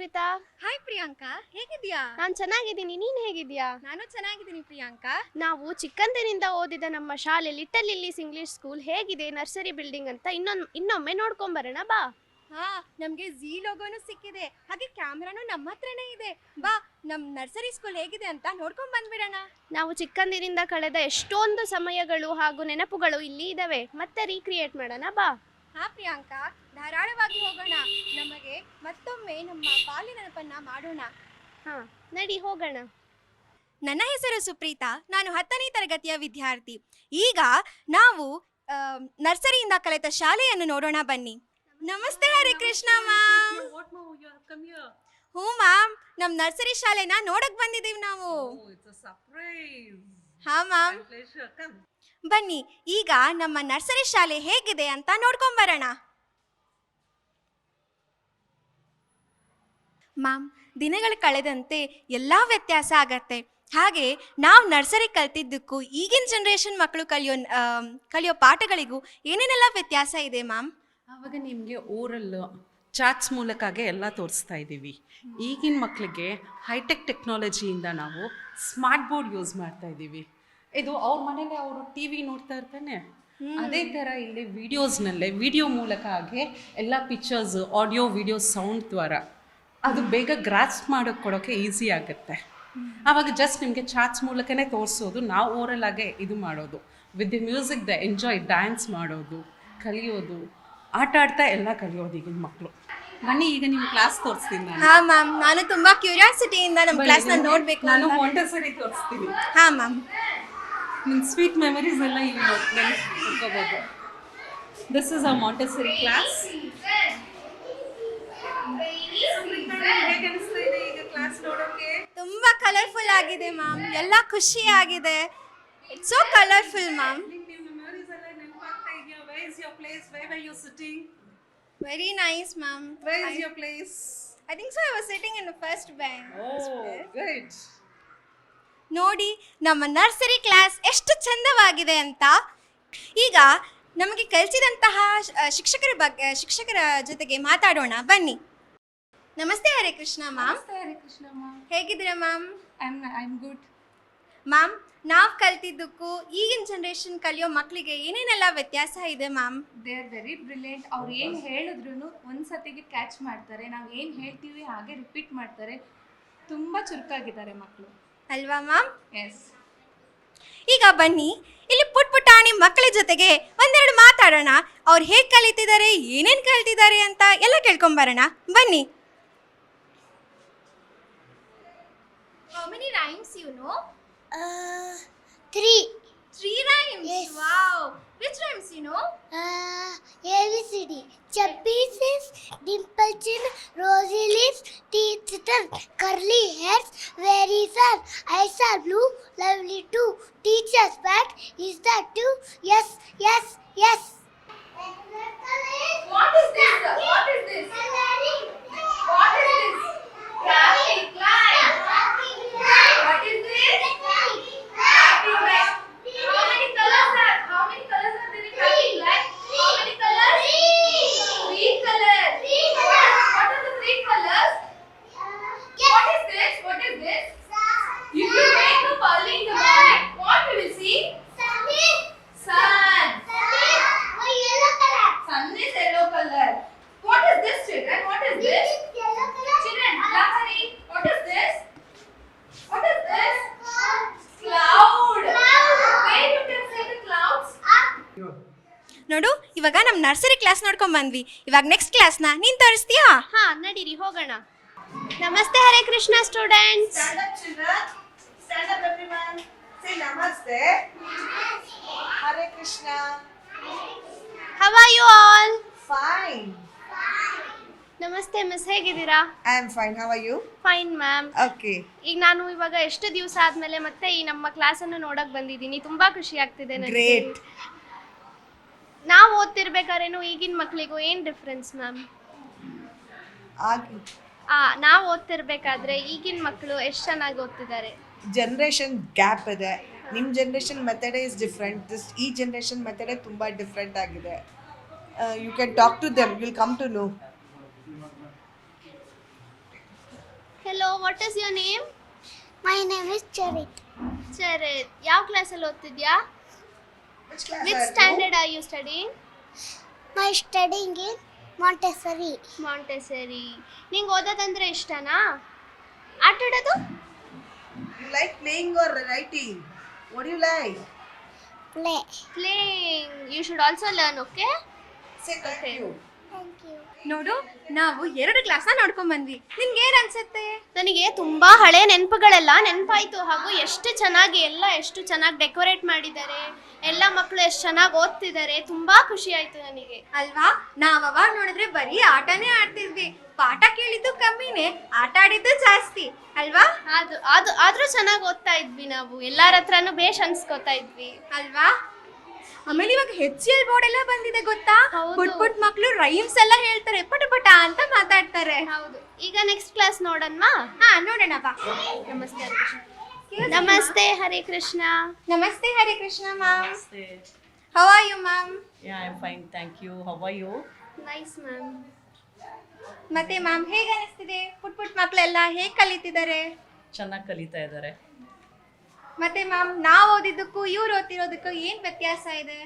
Hi Supreetha hi Priyanka. ಹೇಗಿದ್ಯಾ ನಾನು ಚೆನ್ನಾಗಿದ್ದೀನಿ. ನೀನು ಹೇಗಿದ್ಯಾ ನಾನು ಚೆನ್ನಾಗಿದ್ದೀನಿ ಪ್ರಿಯಾಂಕಾ. ನಾವು ಚಿಕ್ಕಂದಿನಿಂದ ಓದಿದ ನಮ್ಮ ಶಾಲೆ ಲಿಟಲ್ ಲಿಲ್ಲೀಸ್ ಇಂಗ್ಲಿಷ್ ಸ್ಕೂಲ್ ಹೇಗಿದೆ ನರ್ಸರಿ ಬಿಲ್ಡಿಂಗ್ ಅಂತ? ಇನ್ನೊಂದ್ ಇನ್ನೊಮ್ಮೆ ನೋಡ್ಕೊಂಬರೋಣ ಬಾ. ಹಾ ನಮ್ಗೆ ಝೀ ಲೋಗೋನು ಸಿಕ್ಕಿದೆ. ಹಾಗೆ ಕ್ಯಾಮ್ರಾನು ನಮ್ಮ ಹತ್ರನೇ ಇದೆ. ಬಾ ನಮ್ ನರ್ಸರಿ ಸ್ಕೂಲ್ ಹೇಗಿದೆ ಅಂತ ನೋಡ್ಕೊಂಡ್ ಬಂದ್ಬಿಡೋಣ. ನಾವು ಚಿಕ್ಕಂದಿನಿಂದ ಕಳೆದ ಎಷ್ಟೊಂದು ಸಮಯಗಳು ಹಾಗೂ ನೆನಪುಗಳು ಇಲ್ಲಿ ಇದಾವೆ. ಮತ್ತೆ ರೀಕ್ರಿಯೇಟ್ ಮಾಡೋಣ ಬಾ. ಹಾ ಪ್ರಿಯಾಂಕಾ ಧಾರಾಳವಾಗಿ ಹೋಗೋಣ ನಮಗೆ ಮತ್ತೊಮ್ಮೆ ನಮ್ಮ ಬಾಲ್ಯ ನೆನಪನ್ನ ಮಾಡೋಣ ಹಾ ನಡಿ ಹೋಗೋಣ ನನ್ನ ಹೆಸರು ಸುಪ್ರೀತಾ ನಾನು ಹತ್ತನೇ ತರಗತಿಯ ವಿದ್ಯಾರ್ಥಿ ಈಗ ನಾವು ಆ, ನರ್ಸರಿಯಿಂದ ಕಲಿತ ಶಾಲೆಯನ್ನು ನೋಡೋಣ ಬನ್ನಿ ನಮಸ್ತೆ Hari Krishna ma'am What now? You have come here. ಹ್ಞೂ ಮ್ಯಾಮ್ ನಮ್ಮ ನರ್ಸರಿ ಶಾಲೆನ ನೋಡಕ್ ಬಂದಿದ್ದೀವಿ ನಾವು Oh, it's a surprise. ಹಾ ಮ್ಯಾಮ್ My pleasure. Come. ಬನ್ನಿ ಈಗ ನಮ್ಮ ನರ್ಸರಿ ಶಾಲೆ ಹೇಗಿದೆ ಅಂತ ನೋಡ್ಕೊಂಬರೋಣ. ಮ್ಯಾಮ್ ದಿನಗಳು ಕಳೆದಂತೆ ಎಲ್ಲ ವ್ಯತ್ಯಾಸ ಆಗತ್ತೆ. ಹಾಗೆ ನಾವು ನರ್ಸರಿ ಕಲ್ತಿದ್ದಕ್ಕೂ ಈಗಿನ ಜನ್ರೇಷನ್ ಮಕ್ಕಳು ಕಲಿಯೋ ಕಲಿಯೋ ಪಾಠಗಳಿಗೂ ಏನೇನೆಲ್ಲ ವ್ಯತ್ಯಾಸ ಇದೆ ಮ್ಯಾಮ್? ಆವಾಗ ನಿಮಗೆ ಓರಲ್ ಚಾಟ್ಸ್ ಮೂಲಕಾಗೆ ಎಲ್ಲ ತೋರಿಸ್ತಾ ಇದ್ದೀವಿ. ಈಗಿನ ಮಕ್ಕಳಿಗೆ ಹೈಟೆಕ್ ಟೆಕ್ನಾಲಜಿಯಿಂದ ನಾವು ಸ್ಮಾರ್ಟ್ ಬೋರ್ಡ್ ಯೂಸ್ ಮಾಡ್ತಾ ಇದ್ದೀವಿ. ಇದು ಅವ್ರ ಮನೇಲಿ ಅವರು ಟಿ ವಿ ನೋಡ್ತಾ ಇರ್ತಾನೆ. ಅದೇ ಥರ ಇಲ್ಲಿ ವಿಡಿಯೋಸ್ನಲ್ಲೇ ವಿಡಿಯೋ ಮೂಲಕ ಹಾಗೆ ಎಲ್ಲ ಪಿಕ್ಚರ್ಸ್ ಆಡಿಯೋ ವಿಡಿಯೋ ಸೌಂಡ್ ದ್ವಾರ ಅದು ಬೇಗ ಗ್ರಾಸ್ ಮಾಡೋಕ್ಕೆ ಕೊಡೋಕ್ಕೆ ಈಸಿ ಆಗುತ್ತೆ. ಆವಾಗ ಜಸ್ಟ್ ನಿಮಗೆ ಚಾಟ್ಸ್ ಮೂಲಕನೇ ತೋರಿಸೋದು ನಾವು ಓರಲ್ ಆಗೇ ಇದು ಮಾಡೋದು. With the music the enjoy dance ಮಾಡೋದು ಕಲಿಯೋದು ಆಟ ಆಡ್ತಾ ಎಲ್ಲ ಕಲಿಯೋದು ಈಗಿನ ಮಕ್ಕಳು ಬನ್ನಿ ಈಗ ನಿಮ್ಮ ಕ್ಲಾಸ್ ತೋರಿಸ್ತೀನಿ ನಾನು. ಹಾ ಮ್ಯಾಮ್. ನಾನು ತುಂಬಾ ಕ್ಯೂರಿಯಾಸಿಟಿಯಿಂದ ನಮ್ಮ ಕ್ಲಾಸ್ನ ನೋಡ್ಬೇಕು ನಾನು ತೋರಿಸ್ತೀನಿ. ಹಾ ಮ್ಯಾಮ್. ನಿಮ್ಮ ಸ್ವೀಟ್ ಮೆಮರೀಸ್ ಎಲ್ಲ ಇಲ್ಲಿ ನೋಡ್ಕೋಬೋದು this is a Montessori class ತುಂಬಾ ಕಲರ್ಫುಲ್ ಆಗಿದೆ ಮ್ಯಾಮ್ ಎಲ್ಲ ಖುಷಿ ಆಗಿದೆ. It's so colourful ma'am very nice ma'am I think so I was sitting in the first bank good ನೋಡಿ ನಮ್ಮ ನರ್ಸರಿ ಕ್ಲಾಸ್ ಎಷ್ಟು ಚಂದವಾಗಿದೆ ಅಂತ. ಈಗ ನಮಗೆ ಕಲಿಸಿದಂತಹ ಶಿಕ್ಷಕರ ಬಗ್ಗೆ ಶಿಕ್ಷಕರ ಜೊತೆಗೆ ಮಾತಾಡೋಣ. ಬನ್ನಿ. ನಮಸ್ತೆ ಹರೇ ಕೃಷ್ಣ ಮ್ಯಾಮ್. ಹರೇ ಕೃಷ್ಣ ಮ್ಯಾಮ್. ಹೇಗಿದ್ದೀರಾ ma'am? I am I am good ma'am ನಾವು ಕಲ್ತಿದ್ದಕ್ಕೂ ಈಗಿನ ಜನ್ರೇಷನ್ ಕಲಿಯೋ ಮಕ್ಕಳಿಗೆ ಏನೇನೆಲ್ಲ ವ್ಯತ್ಯಾಸ ಇದೆ ma'am? They are very brilliant ಅವ್ರು ಏನು ಹೇಳಿದ್ರು ಒಂದು ಸತಿಗೆ ಕ್ಯಾಚ್ ಮಾಡ್ತಾರೆ. ನಾವು ಏನು ಹೇಳ್ತೀವಿ ಹಾಗೆ ರಿಪೀಟ್ ಮಾಡ್ತಾರೆ. ತುಂಬ ಚುರುಕಾಗಿದ್ದಾರೆ ಮಕ್ಕಳು ಅಲ್ವಾ ಮ್ಯಾಮ್ ಎಸ್ ಈಗ ಬನ್ನಿ ಇಲ್ಲಿ ಪುಟ್ ಪುಟಾಣಿ ಮಕ್ಕಳ ಜೊತೆಗೆ ಒಂದೆರಡು ಮಾತಾಡೋಣ ಅವ್ರು ಹೇಗೆ ಕಲಿತಿದ್ದಾರೆ ಏನೇನು ಕಲಿತಿದ್ದಾರೆ ಅಂತ ಎಲ್ಲ ಕೇಳ್ಕೊಂಬರೋಣ ಬನ್ನಿ How many rhymes you know? Uh, three. Three rhymes. Yes. Wow. Which rhymes you know? Uh, ABCD. Chubby face, dimple chin, rosy lips, teeth turn, curly hairs, very fair. Eyes are blue, lovely too. Teacher's back, is that too? Yes, yes, yes. What is this? What is this? What is this? Traffic light. What is this? ಬಂದ್ವಿ ಇವಾಗ next ಕ್ಲಾಸ್ನ ನೀನ್ ತೋರಿಸ್ತೀಯಾ ಹಾ ನಡೀರಿ ಹೋಗೋಣ ನಮಸ್ತೆ Hare Krishna students Stand up, children. Stand up, everyone. Say namaste. Hare Krishna. How are you all fine ನಮಸ್ತೆ miss ಹೇಗಿದ್ದೀರಾ I am fine. How are you? Fine ma'am okay ಈಗ ನಾನು ಇವಾಗ ಎಷ್ಟು ದಿವಸ ಆದ್ಮೇಲೆ ಮತ್ತೆ ಈ ನಮ್ಮ ಕ್ಲಾಸನ್ನು ನೋಡಕ್ ಬಂದಿದ್ದೀನಿ ತುಂಬಾ ಖುಷಿ ಆಗ್ತಿದೆ ನನಗೆ Great. ನಾವು ಓದ್ತಿರ್ಬೇಕಾದ್ರೇನು ಈಗಿನ ಮಕ್ಕಳಿಗೂ ಏನು ಡಿಫ್ರೆನ್ಸ್ ಮ್ಯಾಮ್ ಆಗಿ ಆ ನಾವು ಓದ್ತಿರ್ಬೇಕಾದ್ರೆ ಈಗಿನ ಮಕ್ಕಳು ಎಷ್ಟು ಚೆನ್ನಾಗಿ ಓದ್ತಿದ್ದಾರೆ? ಜನ್ರೇಷನ್ ಗ್ಯಾಪ್ ಇದೆ. ನಿಮ್ಮ ಜನ್ರೇಷನ್ ಮೆಥಡೇ ಇಸ್ ಡಿಫ್ರೆಂಟ್ ದಿಸ್ ಈ ಜನ್ರೇಷನ್ ಮೆಥಡೇ ತುಂಬ ಡಿಫ್ರೆಂಟ್ ಆಗಿದೆ. You can talk to them will come to know what is your name my name is Charith Charith ಯಾವ ಕ್ಲಾಸಲ್ಲಿ ಓದ್ತಿದ್ಯಾ? With standard are you studying? My studying in Montessori. Montessori ನಿಂಗೆ ಓದೋದಂದ್ರೆ ಇಷ್ಟನಾ ಆಟಾಡೋದು You like playing or writing? What do you like? Play. Playing you should also learn okay Say thank Okay. you. ನೋಡು ನಾವು ಎರಡು ಕ್ಲಾಸ್ನ ನೋಡ್ಕೊಂಡ್ ಬಂದ್ವಿ. ನಿನ್ಗೆ ಏನ್ ಅನ್ಸುತ್ತೆ? ನನಗೆ ತುಂಬಾ ಹಳೆ ನೆನಪುಗಳೆಲ್ಲ ನೆನಪಾಯ್ತು ಹಾಗೂ ಎಷ್ಟು ಚೆನ್ನಾಗಿ ಎಲ್ಲ ಎಷ್ಟು ಚೆನ್ನಾಗಿ ಡೆಕೋರೇಟ್ ಮಾಡಿದ್ದಾರೆ ಎಲ್ಲ ಮಕ್ಕಳು ಎಷ್ಟು ಚೆನ್ನಾಗಿ ಓದ್ತಿದ್ದಾರೆ ತುಂಬಾ ಖುಷಿ ಆಯ್ತು ನನಗೆ. ಅಲ್ವಾ? ನಾವ್ ಅವಾಗ ನೋಡಿದ್ರೆ ಬರೀ ಆಟನೇ ಆಡ್ತಿದ್ವಿ. ಪಾಠ ಕೇಳಿದ್ದು ಕಮ್ಮಿನೇ ಆಟ ಆಡಿದ್ದು ಜಾಸ್ತಿ. ಅಲ್ವಾ? ಅದು ಅದು ಆದ್ರೂ ಚೆನ್ನಾಗಿ ಓದ್ತಾ ಇದ್ವಿ ನಾವು. ಎಲ್ಲಾರ ಹತ್ರನೂ ಬೇಷ್ ಅನ್ಸ್ಕೊತಾ ಇದ್ವಿ. ಅಲ್ವಾ? ಆಮೇಲೆ ಇವಾಗ ಹೆಚ್ ಎಲ್ ಬೋರ್ಡ್ ಎಲ್ಲ ಬಂದಿದೆ ಗೊತ್ತಾ? ಹೌದು. ಪುಟ್ ಪುಟ್ ಮಕ್ಳು ರೈಮ್ಸ್ ಎಲ್ಲ ಹೇಳ್ತಾರೆ ಪಟ ಪಟ ಅಂತ ಮಾತಾಡ್ತಾರೆ. ಹೌದು. ಈಗ ನೆಕ್ಸ್ಟ್ ಕ್ಲಾಸ್ ನೋಡೋಣವಾ? ಹಾ ನೋಡೋಣ ಬಾ. ನಮಸ್ತೆ ಹರೇ ಕೃಷ್ಣ. ನಮಸ್ತೆ ಹರೇ ಕೃಷ್ಣ. ನಮಸ್ತೆ Hare Krishna ma'am how are you ma'am Yeah, I'm fine, thank you. How are you? Nice ma'am ಮತ್ತೆ ಮ್ಯಾಮ್ ಹೇಗೆ ಅನಿಸ್ತಿದೆ? ಪುಟ್ ಪುಟ್ ಮಕ್ಳೆಲ್ಲ ಹೇಗ್ ಕಲಿತಿದ್ದಾರೆ? ಚೆನ್ನಾಗಿ ಕಲಿತಾ ಇದ್ದಾರೆ. ಮತ್ತೆ ಮ್ಯಾಮ್ ನಾವು ಓದಿದ್ದಕ್ಕೂ ಇವ್ರು ಓದ್ತಿರೋದಕ್ಕೂ ಏನ್ ವ್ಯತ್ಯಾಸ ಇದೆ?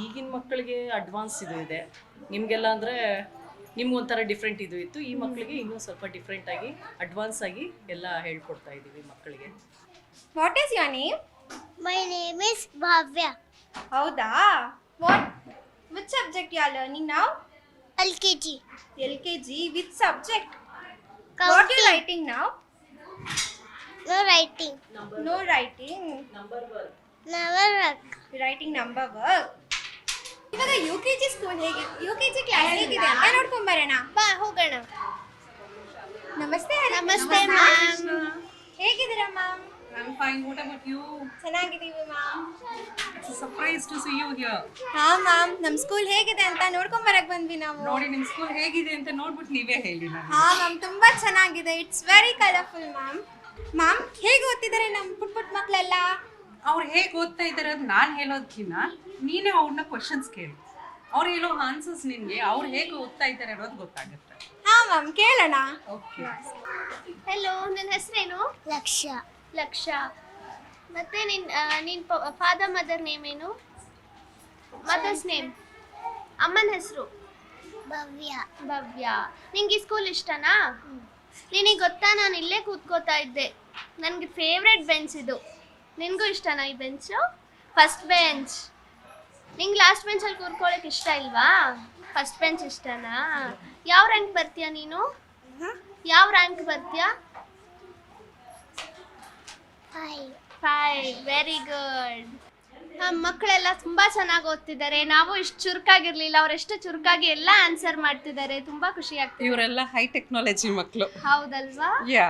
ಈಗಿನ ಮಕ್ಕಳಿಗೆ ಅಡ್ವಾನ್ಸ್ ಇದು ಇದೆ. ನಿಮಗೆಲ್ಲ ಅಂದರೆ ನಿಮ್ಗೊಂಥರ ಡಿಫ್ರೆಂಟ್ ಇದು ಇತ್ತು. ಈ ಮಕ್ಕಳಿಗೆ ಇನ್ನೂ ಸ್ವಲ್ಪ ಡಿಫ್ರೆಂಟ್ ಆಗಿ ಅಡ್ವಾನ್ಸ್ ಆಗಿ ಎಲ್ಲ ಹೇಳ್ಕೊಡ್ತಾ ಇದ್ದೀವಿ ಮಕ್ಕಳಿಗೆ what is your name my name is Bhavya. ಹೌದಾ? What which subject you are learning ನಾವ್ G L K G which subject what you Counting. Writing ನಾವ್ No writing. No writing Never work. Writing number work. ಇವಾಗ U K G school ಹೇಗೆ? U K G class ಹೇಗಿದೆ ಅಂತ ನೋಡ್ಕೊಂಡ್ ಬರೋಣ. ಬಾ ಹೋಗೋಣ. ನಮಸ್ತೆ ನಮಸ್ತೆ ಮ್ಯಾಮ್ ಹೇಗಿದ್ದೀರಾ ma'am I'm fine. What about you? ಚೆನ್ನಾಗಿದ್ದೀವಿ ma'am It's a surprise to see you here. ಹಾ ಮ್ಯಾಮ್ ನಮ್ಮ ಸ್ಕೂಲ್ ಹೇಗಿದೆ ಅಂತ ನೋಡ್ಕೊಂಡ್ ಬರಕ್ ಬಂದ್ವಿ ನಾವು. ನೋಡಿ ನಿಮ್ಮ ಸ್ಕೂಲ್ ಹೇಗಿದೆ ಅಂತ ನೋಡ್ಬಿಟ್ಟು ನೀವೇ ಹೇಳಿ ಹಾ ಮ್ಯಾಮ್ ತುಂಬಾ ಚೆನ್ನಾಗಿದೆ. It's very colourful ma'am ma'am ಹೇಗೆ ಓದ್ತಿದ್ದಾರೆ ನಮ್ಮ ಪುಟ್ ಪುಟ್ ಮಕ್ಕಳೆಲ್ಲ ಅವ್ರು ಹೇಗೆ ಓದ್ತಾ ಇದ್ದಾರೆ ಅದು ನಾನು ಹೇಳೋದಕ್ಕಿಂತ ನೀನೇ ಅವ್ರನ್ನ ಕ್ವಶನ್ಸ್ ಕೇಳಿ. ಅವ್ರು ಹೇಳೋ ಆನ್ಸರ್ಸ್ ನಿನಗೆ ಅವ್ರು ಹೇಗೆ ಓದ್ತಾ ಇದ್ದಾರೆ ಅನ್ನೋದು ಗೊತ್ತಾಗುತ್ತೆ. ಹಾ ಮ್ಯಾಮ್ ಕೇಳೋಣ. ಓಕೆ ಹೆಲೋ ನನ್ನ ಹೆಸರೇನು? ಲಕ್ಷ. ಲಕ್ಷ. ಮತ್ತೆ ನಿನ್ ನಿನ್ ಫಾದರ್ ಮದರ್ ನೇಮ್ ಏನು? ಮದರ್ಸ್ ನೇಮ್ ಅಮ್ಮನ ಹೆಸರು? ಭವ್ಯ. ಭವ್ಯ. ನಿಂಗೆ ಈ ಸ್ಕೂಲ್ ಇಷ್ಟನಾ? ನಿನಗೆ ಗೊತ್ತಾ? ನಾನು ಇಲ್ಲೇ ಕೂತ್ಕೋತಾ ಇದ್ದೆ. ನನಗೆ ಫೇವ್ರೆಟ್ ಬೆಂಚ್ ಇದು. ನಿನಗೂ ಇಷ್ಟನಾ ಈ ಬೆಂಚು ಫಸ್ಟ್ ಬೆಂಚ್ ನಿಂಗೆ ಲಾಸ್ಟ್ ಬೆಂಚಲ್ಲಿ ಕೂತ್ಕೊಳ್ಳೋಕೆ ಇಷ್ಟ ಇಲ್ವಾ? ಫಸ್ಟ್ ಬೆಂಚ್ ಇಷ್ಟನಾ? ಯಾವ ರ್ಯಾಂಕ್ ಬರ್ತೀಯ ನೀನು? ಯಾವ ರ್ಯಾಂಕ್ ಬರ್ತೀಯ? ಫೈವ್ ವೆರಿ ಗುಡ್ ನಮ್ಮ ಮಕ್ಕಳೆಲ್ಲ ತುಂಬಾ ಚೆನ್ನಾಗಿ ಓದ್ತಿದ್ದಾರೆ. ನಾವು ಇಷ್ಟು ಚುರುಕಾಗಿರ್ಲಿಲ್ಲ ಎಷ್ಟು ಚುರುಕಾಗಿ ಎಲ್ಲ ಆನ್ಸರ್ ಮಾಡ್ತಿದ್ದಾರೆ. ತುಂಬಾ ಖುಷಿ ಆಗ್ತಿದೆ. ಇವರೆಲ್ಲ ಹೈ ಟೆಕ್ನಾಲಜಿ ಮಕ್ಕಳು ಹೌದಲ್ವಾ? ಯಾ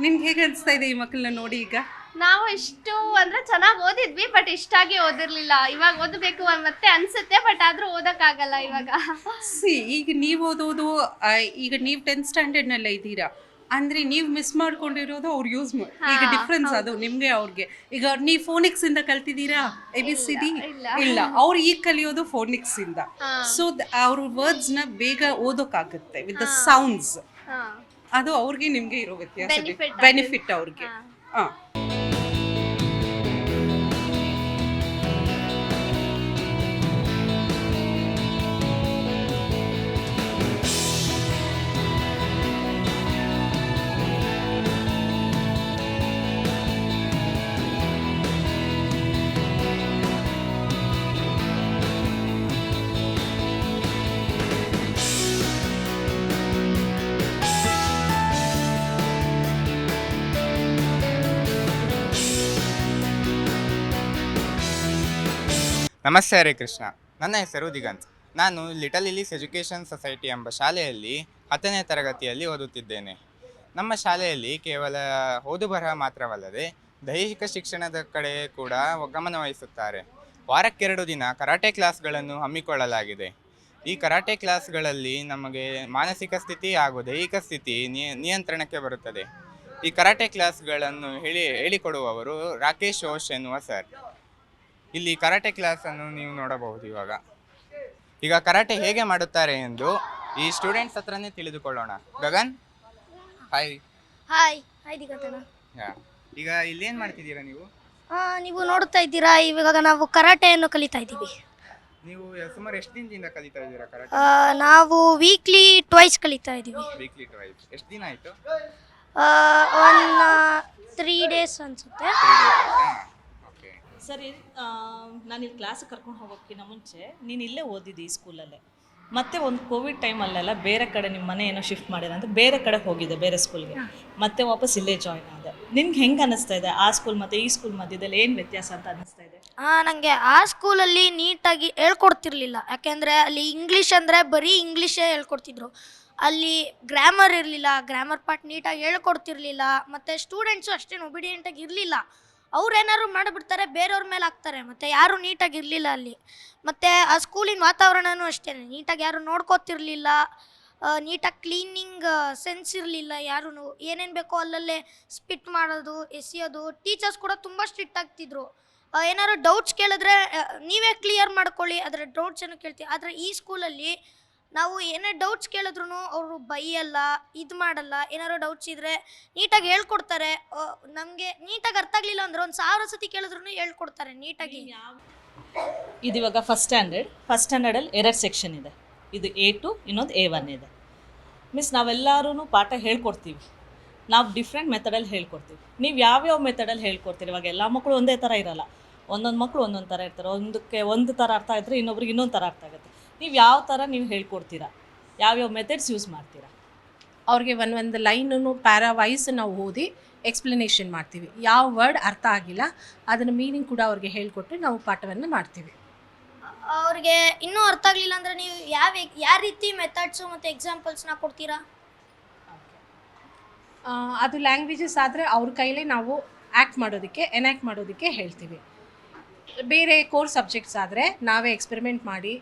ನಿಮ್ಗೆ ಹೇಗೆ ಅನಿಸ್ತಾ ಇದೆ ಈ ಮಕ್ಕಳನ್ನ ನೋಡಿ ಈಗ? ನಾವು ಇಷ್ಟು ಅಂದ್ರೆ ಚೆನ್ನಾಗಿ ಓದಿದ್ವಿ ಬಟ್ ಇಷ್ಟಾಗಿ ಓದಿರ್ಲಿಲ್ಲ. ಇವಾಗ ಓದಬೇಕು ಮತ್ತೆ ಅನ್ಸುತ್ತೆ ಬಟ್ ಆದ್ರೂ ಓದಕ್ಕಾಗಲ್ಲ ಇವಾಗ. ಸಿ ಈಗ ನೀವು ಓದೋದು ಆ, ಈಗ ನೀವು ಟೆಂತ್ ಸ್ಟ್ಯಾಂಡರ್ಡ್ನಲ್ಲೇ ಇದ್ದೀರಾ? ಅಂದ್ರೆ ನೀವು ಮಿಸ್ ಮಾಡ್ಕೊಂಡಿರೋದು ಅವ್ರು ಯೂಸ್ ಮಾಡಿ ಈಗ ಡಿಫ್ರೆನ್ಸ್ ಅದು ನಿಮ್ಗೆ ಅವ್ರಿಗೆ. ಈಗ ನೀವು ಫೋನಿಕ್ಸ್ ಇಂದ ಕಲ್ತಿದ್ದೀರಾ? ಎ ಬಿ ಸಿ ಡಿ ಇಲ್ಲ. ಅವ್ರು ಈಗ ಕಲಿಯೋದು ಫೋನಿಕ್ಸ್ ಇಂದ. ಸೊ ಅವ್ರ ವರ್ಡ್ಸ್ನ ಬೇಗ ಓದೋಕಾಗುತ್ತೆ ವಿತ್ ದ ಸೌಂಡ್ಸ್ ಅದು ಅವ್ರಿಗೆ ನಿಮ್ಗೆ ಇರೋ ವ್ಯತ್ಯಾಸ. ಬೆನಿಫಿಟ್ ಅವ್ರಿಗೆ. ಹಾ. ನಮಸ್ತೆ ಹರೇ ಕೃಷ್ಣ. ನನ್ನ ಹೆಸರು ದಿಗಂತ್. ನಾನು ಲಿಟಲ್ ಇಲೀಸ್ ಎಜುಕೇಷನ್ ಸೊಸೈಟಿ ಎಂಬ ಶಾಲೆಯಲ್ಲಿ ಹತ್ತನೇ ತರಗತಿಯಲ್ಲಿ ಓದುತ್ತಿದ್ದೇನೆ. ನಮ್ಮ ಶಾಲೆಯಲ್ಲಿ ಕೇವಲ ಓದು ಬರಹ ಮಾತ್ರವಲ್ಲದೆ ದೈಹಿಕ ಶಿಕ್ಷಣದ ಕಡೆ ಕೂಡ ಗಮನ ವಹಿಸುತ್ತಾರೆ. ವಾರಕ್ಕೆರಡು ದಿನ ಕರಾಟೆ ಕ್ಲಾಸ್ಗಳನ್ನು ಹಮ್ಮಿಕೊಳ್ಳಲಾಗಿದೆ. ಈ ಕರಾಟೆ ಕ್ಲಾಸ್ಗಳಲ್ಲಿ ನಮಗೆ ಮಾನಸಿಕ ಸ್ಥಿತಿ ಹಾಗೂ ದೈಹಿಕ ಸ್ಥಿತಿ ನಿಯ- ನಿಯಂತ್ರಣಕ್ಕೆ ಬರುತ್ತದೆ. ಈ ಕರಾಟೆ ಕ್ಲಾಸ್ಗಳನ್ನು ಹೇಳಿ, ಹೇಳಿಕೊಡುವವರು ರಾಕೇಶ್ ಓಶ್ ಎನ್ನುವ ಸರ್. ಇಲ್ಲಿ ಕರಾಟೆ ಕ್ಲಾಸನ್ನು ನೀವು ನೋಡಬಹುದು ಇವಾಗ. ಈಗ ಕರಾಟೆ ಹೇಗೆ ಮಾಡುತ್ತಾರೆ ಎಂದು ಈ ಸ್ಟೂಡೆಂಟ್ಸ್ ಹತ್ರನೇ ತಿಳಿದುಕೊಳ್ಳೋಣ. ಗಗನ್? ಹಾಯ್ ಹಾಯ್ ಹಾಯ್ ದಿಗತನ. ಈಗ ಇಲ್ಲೇನು ಮಾಡ್ತಿದ್ದೀರಾ ನೀವು? ನೀವು ನೋಡ್ತಾ ಇದ್ದೀರಾ ಇವಾಗ ನಾವು ಕರಾಟೆಯನ್ನು ಕಲಿತಾ ಇದ್ದೀವಿ. ನೀವು ಸುಮಾರು ಎಷ್ಟು ದಿನದಿಂದ ಕಲಿತಾ ಇದ್ದೀರಾ ಕರಾಟೆ? ನಾವು ವೀಕ್ಲಿ ಟ್ವೈಸ್ ಕಲಿತಾ ಇದ್ದೀವಿ. ವೀಕ್ಲಿ ಟ್ವೈಸ್ ಎಷ್ಟು ದಿನ ಆಯಿತು? ಒನ್ ತ್ರೀ ಡೇಸ್ ಅನಿಸುತ್ತೆ. ಸರಿ ನಾನು ಇಲ್ಲಿ ಕ್ಲಾಸಿಗೆ ಕರ್ಕೊಂಡು ಹೋಗೋಕ್ಕಿಂತ ಮುಂಚೆ ನೀನು ಇಲ್ಲೇ ಓದಿದ್ದಿ ಈ ಸ್ಕೂಲಲ್ಲೇ ಮತ್ತೆ ಒಂದು ಕೋವಿಡ್ ಟೈಮಲ್ಲೆಲ್ಲ ಬೇರೆ ಕಡೆ ನಿಮ್ಮ ಮನೆ ಏನೋ ಶಿಫ್ಟ್ ಮಾಡಿದೆ ಅಂತ ಬೇರೆ ಕಡೆ ಹೋಗಿದ್ದೆ, ಬೇರೆ ಸ್ಕೂಲ್ಗೆ ಮತ್ತೆ ವಾಪಸ್ ಇಲ್ಲೇ ಜಾಯ್ನ್ ಆದೆ. ನಿನ್ಗೆ ಹೆಂಗೆ ಅನಿಸ್ತಾ ಇದೆ ಆ ಸ್ಕೂಲ್ ಮತ್ತು ಈ ಸ್ಕೂಲ್ ಮಧ್ಯದಲ್ಲಿ ಏನು ವ್ಯತ್ಯಾಸ ಅಂತ ಅನಿಸ್ತಾ ಇದೆ? ನನಗೆ ಆ ಸ್ಕೂಲಲ್ಲಿ ನೀಟಾಗಿ ಹೇಳ್ಕೊಡ್ತಿರ್ಲಿಲ್ಲ. ಯಾಕೆಂದರೆ ಅಲ್ಲಿ ಇಂಗ್ಲೀಷ್ ಅಂದರೆ ಬರೀ ಇಂಗ್ಲೀಷೇ ಹೇಳ್ಕೊಡ್ತಿದ್ರು. ಅಲ್ಲಿ ಗ್ರಾಮರ್ ಇರಲಿಲ್ಲ ಗ್ರಾಮರ್ ಪಾರ್ಟ್ ನೀಟಾಗಿ ಹೇಳ್ಕೊಡ್ತಿರ್ಲಿಲ್ಲ, ಮತ್ತು ಸ್ಟೂಡೆಂಟ್ಸು ಅಷ್ಟೇನು ಒಬಿಡಿಯೆಂಟಾಗಿ ಇರಲಿಲ್ಲ. ಅವ್ರು ಏನಾದ್ರು ಮಾಡಿಬಿಡ್ತಾರೆ, ಬೇರೆಯವ್ರ ಮೇಲೆ ಹಾಕ್ತಾರೆ. ಮತ್ತು ಯಾರೂ ನೀಟಾಗಿ ಇರಲಿಲ್ಲ ಅಲ್ಲಿ. ಮತ್ತು ಆ ಸ್ಕೂಲಿನ ವಾತಾವರಣನೂ ಅಷ್ಟೇ. ನೀಟಾಗಿ ಯಾರು ನೋಡ್ಕೋತಿರ್ಲಿಲ್ಲ. ನೀಟಾಗಿ ಕ್ಲೀನಿಂಗ್ ಸೆನ್ಸ್ ಇರಲಿಲ್ಲ ಯಾರೂ ಏನೇನು ಬೇಕೋ ಅಲ್ಲಲ್ಲೇ ಸ್ಪಿಟ್ ಮಾಡೋದು, ಎಸೆಯೋದು. ಟೀಚರ್ಸ್ ಕೂಡ ತುಂಬ ಸ್ಟ್ರಿಕ್ಟ್ ಆಗ್ತಿದ್ರು. ಏನಾದ್ರು ಡೌಟ್ಸ್ ಕೇಳಿದ್ರೆ ನೀವೇ ಕ್ಲಿಯರ್ ಮಾಡ್ಕೊಳ್ಳಿ. ಅದರ ಡೌಟ್ಸ್ ಏನು ಕೇಳ್ತೀವಿ ಆದರೆ ಈ ಸ್ಕೂಲಲ್ಲಿ ನಾವು ಏನೇ ಡೌಟ್ಸ್ ಕೇಳಿದ್ರು ಅವರು ಬೈಯಲ್ಲ, ಇದು ಮಾಡಲ್ಲ ಏನಾದ್ರು ಡೌಟ್ಸ್ ಇದ್ದರೆ ನೀಟಾಗಿ ಹೇಳ್ಕೊಡ್ತಾರೆ. ನಮಗೆ ನೀಟಾಗಿ ಅರ್ಥ ಆಗಲಿಲ್ಲ ಅಂದ್ರೆ ಒಂದು ಸಾವಿರ ಸತಿ ಕೇಳಿದ್ರು ಹೇಳ್ಕೊಡ್ತಾರೆ ನೀಟಾಗಿ. ಇದು ಇವಾಗ ಫಸ್ಟ್ ಸ್ಟ್ಯಾಂಡರ್ಡ್ ಫಸ್ಟ್ ಸ್ಟ್ಯಾಂಡರ್ಡಲ್ಲಿ ಎರಡು ಸೆಕ್ಷನ್ ಇದೆ. ಇದು ಎ ಟು ಇನ್ನೊಂದು ಎ ಒನ್ ಇದೆ. ಮೀನ್ಸ್ ನಾವೆಲ್ಲರೂ ಪಾಠ ಹೇಳ್ಕೊಡ್ತೀವಿ. ನಾವು ಡಿಫ್ರೆಂಟ್ ಮೆಥಡಲ್ಲಿ ಹೇಳ್ಕೊಡ್ತೀವಿ. ನೀವು ಯಾವ್ಯಾವ ಮೆಥಡಲ್ಲಿ ಹೇಳ್ಕೊಡ್ತೀರಿ? ಇವಾಗ ಎಲ್ಲ ಮಕ್ಕಳು ಒಂದೇ ಥರ ಇರಲ್ಲ. ಒಂದೊಂದು ಮಕ್ಕಳು ಒಂದೊಂದು ಥರ ಇರ್ತಾರೆ. ಒಂದಕ್ಕೆ ಒಂದು ಥರ ಅರ್ಥ ಆಗಿದ್ರೆ ಇನ್ನೊಬ್ರಿಗೆ ಇನ್ನೊಂದು ಥರ ಅರ್ಥ ಆಗುತ್ತೆ. ನೀವು ಯಾವ ಥರ ನೀವು ಹೇಳ್ಕೊಡ್ತೀರಾ? ಯಾವ್ಯಾವ ಮೆಥಡ್ಸ್ ಯೂಸ್ ಮಾಡ್ತೀರಾ? ಅವ್ರಿಗೆ ಒಂದು ಒಂದು ಲೈನನ್ನು ಪ್ಯಾರಾವೈಸ್ ನಾವು ಓದಿ ಎಕ್ಸ್ಪ್ಲನೇಷನ್ ಮಾಡ್ತೀವಿ. ಯಾವ ವರ್ಡ್ ಅರ್ಥ ಆಗಿಲ್ಲ ಅದನ್ನ ಮೀನಿಂಗ್ ಕೂಡ ಅವ್ರಿಗೆ ಹೇಳಿಕೊಟ್ಟು ನಾವು ಪಾಠವನ್ನು ಮಾಡ್ತೀವಿ. ಅವ್ರಿಗೆ ಇನ್ನೂ ಅರ್ಥ ಆಗಲಿಲ್ಲ ಅಂದರೆ ನೀವು ಯಾವ ಯಾವ ರೀತಿ ಮೆಥಡ್ಸು ಮತ್ತು ಎಕ್ಸಾಂಪಲ್ಸ್ನ ಕೊಡ್ತೀರಾ? ಆ, ಅದು ಲ್ಯಾಂಗ್ವೇಜಸ್ ಆದರೆ ಅವ್ರ ಕೈಲೇ ನಾವು ಆ್ಯಕ್ಟ್ ಮಾಡೋದಕ್ಕೆ ಎನ್ಯಾಕ್ಟ್ ಮಾಡೋದಕ್ಕೆ ಹೇಳ್ತೀವಿ. ಬೇರೆ ಕೋರ್ ಸಬ್ಜೆಕ್ಟ್ಸ್ ಆದರೆ ನಾವೇ ಎಕ್ಸ್ಪೆರಿಮೆಂಟ್ ಮಾಡಿ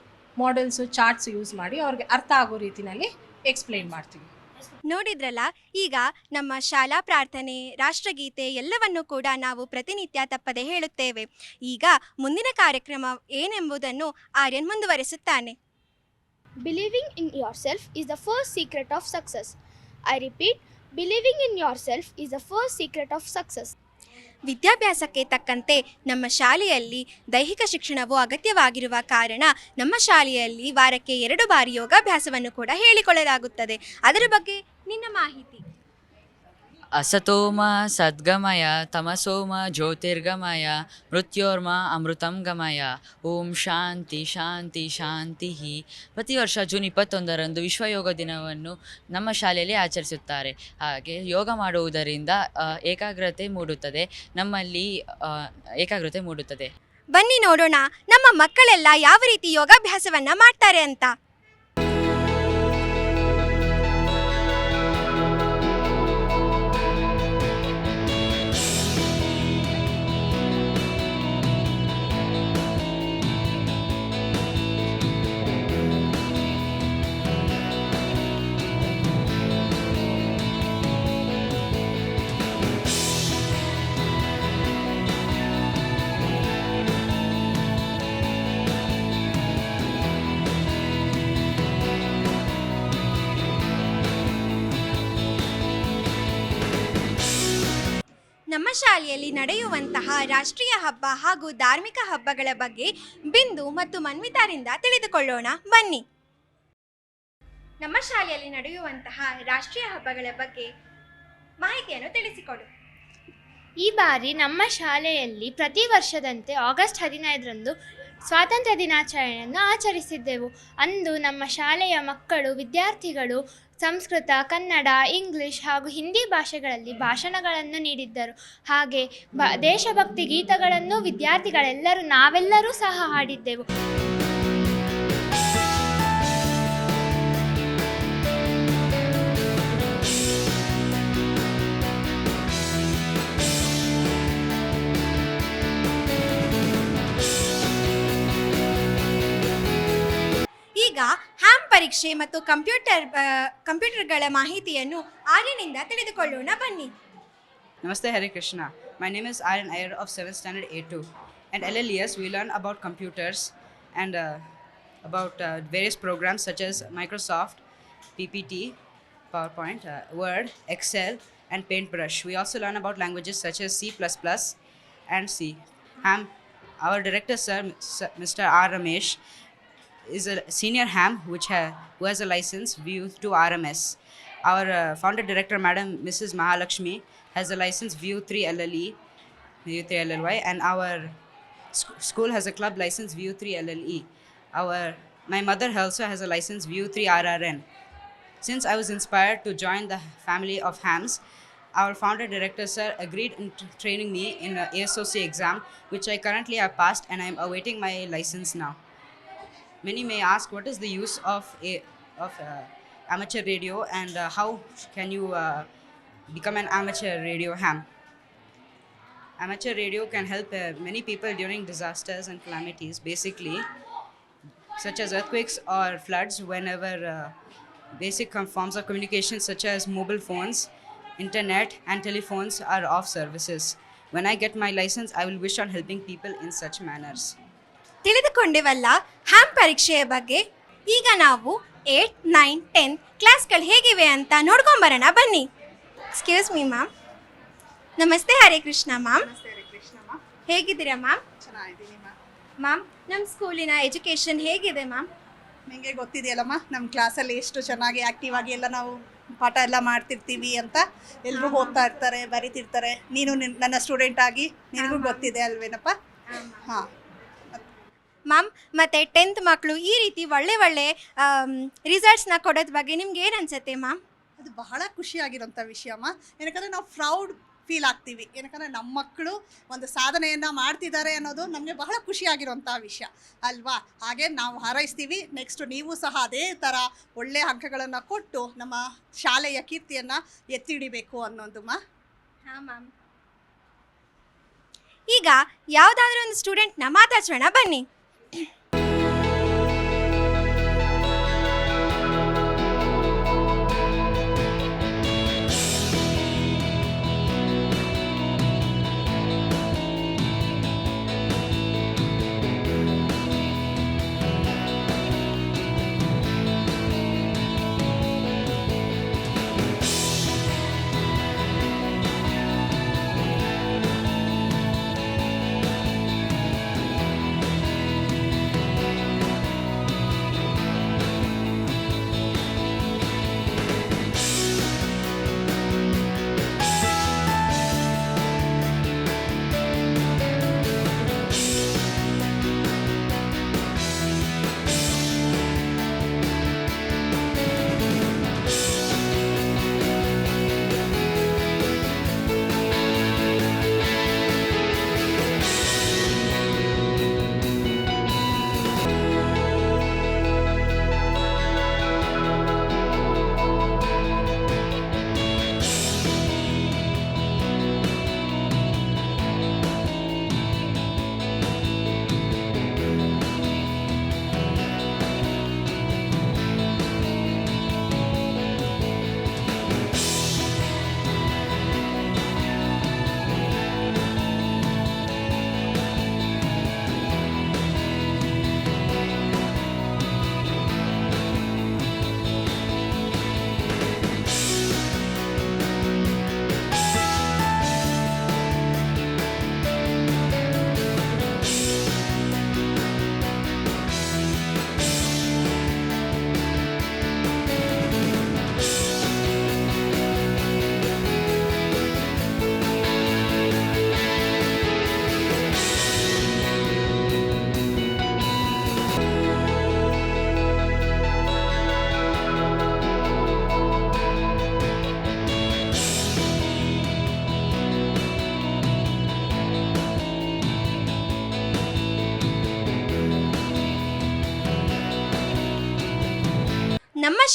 ಮಾಡೆಲ್ಸು ಚಾರ್ಟ್ಸ್ ಯೂಸ್ ಮಾಡಿ ಅವ್ರಿಗೆ ಅರ್ಥ ಆಗೋ ರೀತಿಯಲ್ಲಿ ಎಕ್ಸ್ಪ್ಲೈನ್ ಮಾಡ್ತೀವಿ. ನೋಡಿದ್ರಲ್ಲ ಈಗ ನಮ್ಮ ಶಾಲಾ ಪ್ರಾರ್ಥನೆ ರಾಷ್ಟ್ರಗೀತೆ ಎಲ್ಲವನ್ನು ಕೂಡ ನಾವು ಪ್ರತಿನಿತ್ಯ ತಪ್ಪದೆ ಹೇಳುತ್ತೇವೆ. ಈಗ ಮುಂದಿನ ಕಾರ್ಯಕ್ರಮ ಏನೆಂಬುದನ್ನು Aryan ಮುಂದುವರಿಸುತ್ತಾನೆ. Yourself is the first secret of success I repeat believing in yourself is the first secret of success. ವಿದ್ಯಾಭ್ಯಾಸಕ್ಕೆ ತಕ್ಕಂತೆ ನಮ್ಮ ಶಾಲೆಯಲ್ಲಿ ದೈಹಿಕ ಶಿಕ್ಷಣವು ಅಗತ್ಯವಾಗಿರುವ ಕಾರಣ ನಮ್ಮ ಶಾಲೆಯಲ್ಲಿ ವಾರಕ್ಕೆ ಎರಡು ಬಾರಿ ಯೋಗಾಭ್ಯಾಸವನ್ನು ಕೂಡ ಹೇಳಿಕೊಳ್ಳಲಾಗುತ್ತದೆ. ಅದರ ಬಗ್ಗೆ ನಿನ್ನ ಮಾಹಿತಿ? ಅಸತೋಮ ಸದ್ಗಮಯ ತಮಸೋಮ ಜ್ಯೋತಿರ್ಗಮಯ ಮೃತ್ಯೋರ್ಮ ಅಮೃತಂ ಗಮಯ ಓಂ ಶಾಂತಿ ಶಾಂತಿ ಶಾಂತಿ ಹಿ ಪ್ರತಿ ವರ್ಷ ಜೂನ್ ಇಪ್ಪತ್ತೊಂದರಂದು ವಿಶ್ವ ಯೋಗ ದಿನವನ್ನು ನಮ್ಮ ಶಾಲೆಯಲ್ಲಿ ಆಚರಿಸುತ್ತಾರೆ. ಹಾಗೆ ಯೋಗ ಮಾಡುವುದರಿಂದ ಏಕಾಗ್ರತೆ ಮೂಡುತ್ತದೆ. ನಮ್ಮಲ್ಲಿ ಏಕಾಗ್ರತೆ ಮೂಡುತ್ತದೆ. ಬನ್ನಿ ನೋಡೋಣ, ನಮ್ಮ ಮಕ್ಕಳೆಲ್ಲ ಯಾವ ರೀತಿ ಯೋಗಾಭ್ಯಾಸವನ್ನು ಮಾಡ್ತಾರೆ ಅಂತ? ಶಾಲೆಯಲ್ಲಿ ನಡೆಯುವಂತಹ ರಾಷ್ಟ್ರೀಯ ಹಬ್ಬ ಹಾಗೂ ಧಾರ್ಮಿಕ ಹಬ್ಬಗಳ ಬಗ್ಗೆ ಬಿಂದು ಮತ್ತು ಮನ್ವಿತಾರಿಂದ ತಿಳಿದುಕೊಳ್ಳೋಣ. ಬನ್ನಿ. ನಮ್ಮ ಶಾಲೆಯಲ್ಲಿ ನಡೆಯುವಂತಹ ರಾಷ್ಟ್ರೀಯ ಹಬ್ಬಗಳ ಬಗ್ಗೆ ಮಾಹಿತಿಯನ್ನು ತಿಳಿಸಿಕೊಡು. ಈ ಬಾರಿ ನಮ್ಮ ಶಾಲೆಯಲ್ಲಿ ಪ್ರತಿ ವರ್ಷದಂತೆ ಆಗಸ್ಟ್ ಹದಿನೈದರಂದು ಸ್ವಾತಂತ್ರ್ಯ ದಿನಾಚರಣೆಯನ್ನು ಆಚರಿಸಿದ್ದೆವು. ಅಂದು ನಮ್ಮ ಶಾಲೆಯ ಮಕ್ಕಳು, ವಿದ್ಯಾರ್ಥಿಗಳು ಸಂಸ್ಕೃತ, ಕನ್ನಡ, ಇಂಗ್ಲಿಷ್ ಹಾಗೂ ಹಿಂದಿ ಭಾಷೆಗಳಲ್ಲಿ ಭಾಷಣಗಳನ್ನು ನೀಡಿದ್ದರು. ಹಾಗೆ ದೇಶಭಕ್ತಿ ಗೀತಗಳನ್ನು ವಿದ್ಯಾರ್ಥಿಗಳೆಲ್ಲರೂ ನಾವೆಲ್ಲರೂ ಸಹ ಹಾಡಿದ್ದೆವು. ಪರೀಕ್ಷೆ ಮತ್ತು ಕಂಪ್ಯೂಟರ್ ಕಂಪ್ಯೂಟರ್ಗಳ ಮಾಹಿತಿಯನ್ನು ಆರ್ಯನಿಂದ ತಿಳಿದುಕೊಳ್ಳೋಣ ಬನ್ನಿ Namaste Hare Krishna. My name is Aryan Iyer of 7th Standard A2. And LLES, we learn about computers and uh, about uh, various programs such as Microsoft, PPT, PowerPoint, uh, Word, Excel, and Paintbrush. We also learn about languages such as C++ and C. Ham, our director, sir, Mr. R. Ramesh, is a senior ham which ha- who has a license View to RMS. Our uh, founder director, Madam Mrs. Mahalakshmi, has a license View 3 LLE, View 3 LLY, and our sc- school has a club license View 3 LLE. Our my mother also has a license View 3 RRN. Since I was inspired to join the family of hams, our founder director sir agreed in training me in a ASOC exam, which I currently have passed and I am awaiting my license now. Many may ask what is the use of a of uh, amateur radio and uh, how can you uh, become an amateur radio ham. Amateur radio can help uh, many people during disasters and calamities, basically, such as earthquakes or floods, whenever uh, basic forms of communication, such as mobile phones, internet, and telephones, are off services. When I get my license, I will wish on helping people in such manners. ತಿಳಿದುಕೊಂಡೆವಲ್ಲ ಹ್ಯಾಮ್ ಪರೀಕ್ಷೆಯ ಬಗ್ಗೆ ಈಗ ನಾವು eight nine ten ಕ್ಲಾಸ್ಗಳು ಹೇಗಿವೆ ಅಂತ ನೋಡ್ಕೊಂಬರೋಣ ಬನ್ನಿ. ಎಕ್ಸ್ಕ್ಯೂಸ್ ಮೀ ಮ್ಯಾಮ್ ನಮಸ್ತೆ ಹರೇ ಕೃಷ್ಣ ಮ್ಯಾಮ್ ಹೇಗಿದ್ದೀರಾ ಮ್ಯಾಮ್ ಮ್ಯಾಮ್ ಮ್ಯಾಮ್ ನಮ್ಮ ಸ್ಕೂಲಿನ ಎಜುಕೇಷನ್ ಹೇಗಿದೆ ಮ್ಯಾಮ್ ನಿಮಗೆ ಗೊತ್ತಿದೆಯಲ್ಲಮ್ಮ ನಮ್ಮ ಕ್ಲಾಸಲ್ಲಿ ಎಷ್ಟು ಚೆನ್ನಾಗಿ ಆ್ಯಕ್ಟಿವ್ ಆಗಿ ಎಲ್ಲ ನಾವು ಪಾಠ ಎಲ್ಲ ಮಾಡ್ತಿರ್ತೀವಿ ಅಂತ ಎಲ್ಲರೂ ಓದ್ತಾ ಇರ್ತಾರೆ ಬರಿತಿರ್ತಾರೆ. ನೀನು ನಿನ್- ನನ್ನ ಸ್ಟೂಡೆಂಟ್ ಆಗಿ ನಿನಗೂ ಗೊತ್ತಿದೆ ಅಲ್ವೇನಪ್ಪ? ಹಾಂ. ಮ್ಯಾಮ್ ಮತ್ತು ಟೆಂತ್ ಮಕ್ಕಳು ಈ ರೀತಿ ಒಳ್ಳೆ ಒಳ್ಳೆ ರಿಸಲ್ಟ್ಸ್ನ ಕೊಡೋದ್ ಬಗ್ಗೆ ನಿಮ್ಗೆ ಏನು ಅನ್ಸುತ್ತೆ ಮ್ಯಾಮ್ ಅದು ಬಹಳ ಖುಷಿಯಾಗಿರೋಂಥ ವಿಷಯಮ್ಮ ಏನಕಂದ್ರೆ ನಾವು ಪ್ರೌಡ್ ಫೀಲ್ ಆಗ್ತೀವಿ. ಏನಕಂದ್ರೆ ನಮ್ಮ ಮಕ್ಕಳು ಒಂದು ಸಾಧನೆಯನ್ನು ಮಾಡ್ತಿದ್ದಾರೆ ಅನ್ನೋದು ನಮಗೆ ಬಹಳ ಖುಷಿಯಾಗಿರುವಂಥ ವಿಷಯ ಅಲ್ವಾ? ಹಾಗೆ ನಾವು ಹಾರೈಸ್ತೀವಿ. ನೆಕ್ಸ್ಟ್ ನೀವು ಸಹ ಅದೇ ಥರ ಒಳ್ಳೆಯ ಅಂಕಗಳನ್ನು ಕೊಟ್ಟು ನಮ್ಮ ಶಾಲೆಯ ಕೀರ್ತಿಯನ್ನು ಎತ್ತಿ ಹಿಡಿಬೇಕು ಅನ್ನೋದು ಮಾ ಹಾಂ ಮ್ಯಾಮ್ ಈಗ ಯಾವುದಾದ್ರೂ ಒಂದು ಸ್ಟೂಡೆಂಟ್ನ ಮಾತಾಡ್ಸೋಣ ಬನ್ನಿ.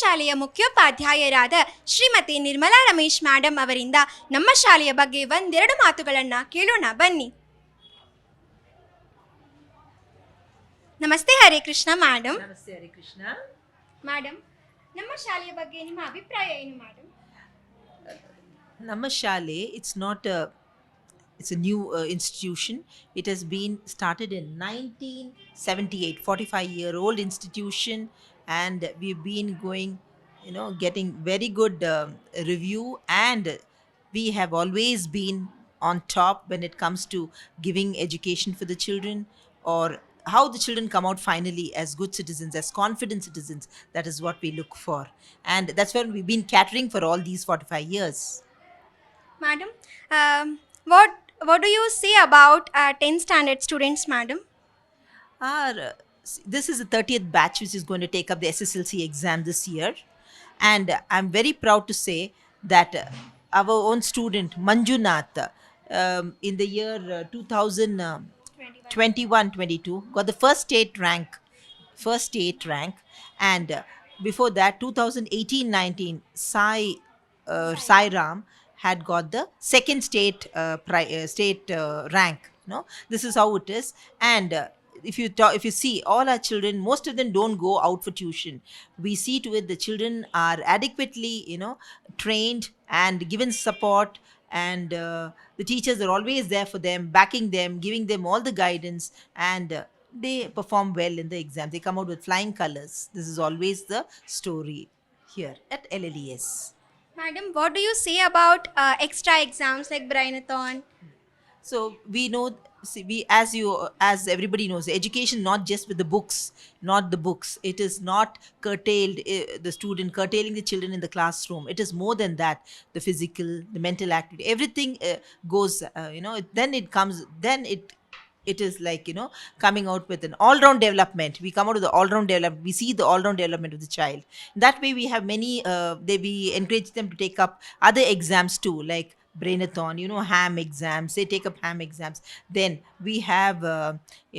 ಶಾಲೆಯ ಮುಖ್ಯೋಪಾಧ್ಯಾಯರಾದ ಶ್ರೀಮತಿ ನಿರ್ಮಲಾ ರಮೇಶ್ ಮ್ಯಾಡಂ ಅವರಿಂದ ನಮ್ಮ ಶಾಲೆಯ ಬಗ್ಗೆ ಒಂದೆರಡು ಮಾತುಗಳನ್ನು ಕೇಳೋಣ ಬನ್ನಿ. ನಮಸ್ತೆ ಹರೇ ಕೃಷ್ಣ ಮ್ಯಾಡಂ. ನಮಸ್ತೆ ಹರಿ ಕೃಷ್ಣ. ನಮ್ಮ ಶಾಲೆಯ ಬಗ್ಗೆ ನಿಮ್ಮ ಅಭಿಪ್ರಾಯ ಏನು ಮ್ಯಾಡಂ? ನಮ್ಮ ಶಾಲೆ it's not it's a new uh, institution. It has been started in 1978 45 year old institution. And we've been going you know, getting very good um, review, and we have always been on top when it comes to giving education for the children or how the children come out finally as good citizens, as confident citizens. That is what we look for. And that's what we've been catering for all these 45 years. Madam, um, what what do you say about uh, 10th standard students, madam? Our, uh, s- this is the 30th batch which is going to take up the SSLC exam this year. And uh, I'm very proud to say that uh, our own student, Manjunath, um, in the year uh, 2021 22, got the first state rank. First state rank. And uh, before that, 2018 19, Sai, uh, Sai Ram had got the second state uh, pri- uh, state uh, rank. No, this is how it is. And uh, if you talk, if you see all our children, most of them don't go out for tuition. We see to it the children are adequately, you know, trained and given support, and uh, the teachers are always there for them, backing them, giving them all the guidance, and uh, they perform well in the exam. They come out with flying colors. This is always the story here at LLES. Madam, what do you say about uh, extra exams like Brainathon? So we know, see, we as you as everybody knows, education not just with the books, not the books. It is not curtailed uh, the student curtailing the children in the classroom. It is more than that. The physical, the mental activity, everything uh, goes. Uh, you know, then it comes. Then it it is like you know coming out with an all-round development we come out with the all-round development we see the all-round development of the child that way we have many uh, they we encourage them to take up other exams too like brainathon you know ham exams. They take up ham exams. Then we have uh,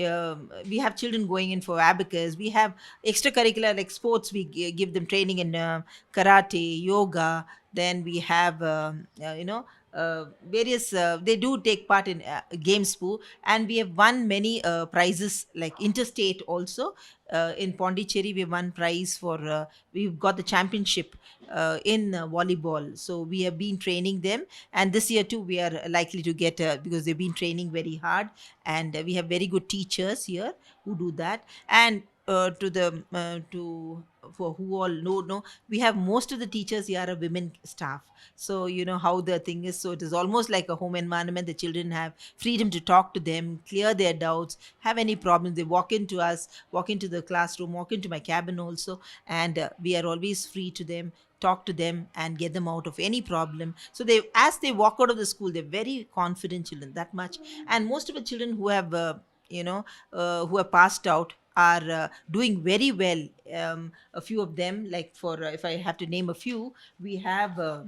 um, we have children going in for abacus. We have extracurricular like sports we gi- give them training in uh, karate yoga. Then we have um, uh, you know uh, various uh, they do take part in uh, games poo and we have won many uh, prizes like interstate also. Uh, in pondicherry we won prize for uh, we've got the championship uh, in uh, volleyball. So we have been training them. And this year too we are likely to get uh, because they've been training very hard. And uh, we have very good teachers here who do that. And uh, to the uh, to for who all know no we have most of the teachers here are women staff. So you know how the thing is so it is almost like a home environment the children have freedom to talk to them clear their doubts have any problems they walk into us walk into the classroom walk into my cabin also and uh, we are always free to them talk to them and get them out of any problem. So they as they walk out of the school they're very confident children that much. And most of the children who have uh, you know uh, who have passed out are uh, doing very well um, a few of them like for uh, if i have to name a few we have uh,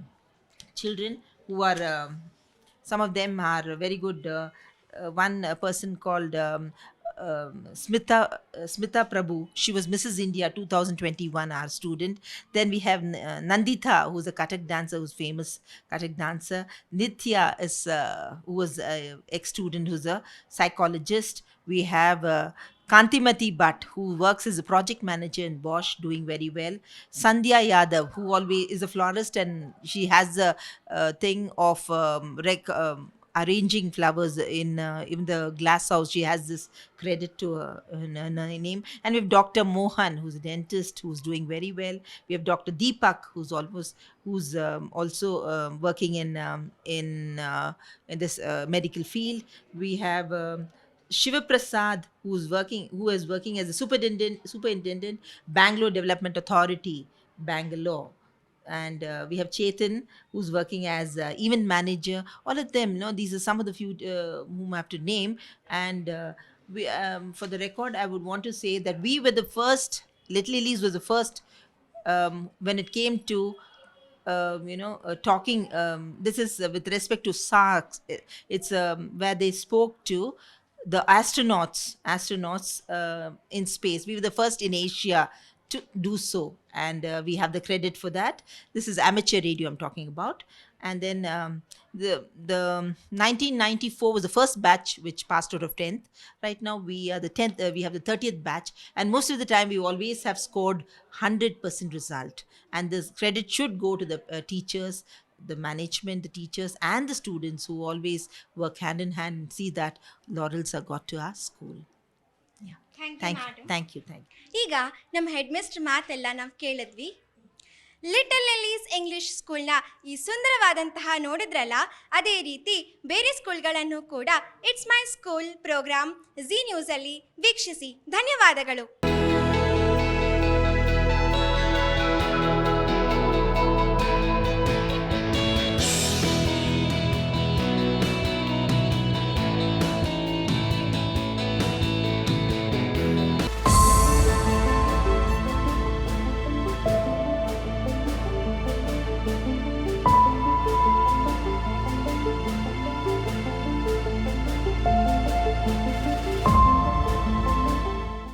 children who are um, some of them are very good uh, uh, one uh, person called um, um, Smita uh, Smita Prabhu. She was Mrs. India 2021, our student. Then we have uh, Nandita, who's a Kathak dancer, who's famous Kathak dancer. Nitya is uh, who was a ex-student, who's a psychologist. We have uh, Kantimati Bhatt, who works as a project manager in Bosch, doing very well. Sandhya Yadav, who always is a florist and she has a, uh thing of um, rec- um, arranging flowers in uh, in the glass house. She has this credit to her, her her name. And we have Dr. Mohan, who's a dentist, who's doing very well. We have Dr. Deepak, who's almost who's um, also um working in um, in uh, in this uh, medical field. We have. Shiva Prasad, who's working, who is working as a superintendent, superintendent, Bangalore Development Authority, Bangalore, and uh, we have Chetan, who's working as uh, event manager. All of them, you know, these are some of the few uh, whom I have to name. And uh, we, um, for the record, I would want to say that we were the first. Little Elise was the first um, when it came to um, you know, uh, talking. Um, this is uh, with respect to SARS. It's um, where they spoke to the astronauts, astronauts uh, in space. We were the first in Asia to do so, and uh, we have the credit for that. This is amateur radio I'm talking about. And then um, the the 1994 was the first batch which passed out of 10th. Right now we are the 10th. Uh, we have the 30th batch, and most of the time we always have scored 100% result. And this credit should go to the uh, teachers, the management, the teachers, and the students who always work hand in hand and see that laurels are got to our school. Thank you Thank you, thank you, thank you. ಈಗ ನಮ್ಮ head mister ಮಾತೆಲ್ಲ ನಾವು ಕೇಳಿದ್ವಿ little lilies English ಸ್ಕೂಲ್ನ ಈ ಸುಂದರವಾದಂತಹ ನೋಡಿದ್ರಲ್ಲ ಅದೇ ರೀತಿ ಬೇರೆ ಸ್ಕೂಲ್ಗಳನ್ನು ಕೂಡ it's my school program Zee ನ್ಯೂಸಲ್ಲಿ ವೀಕ್ಷಿಸಿ ಧನ್ಯವಾದಗಳು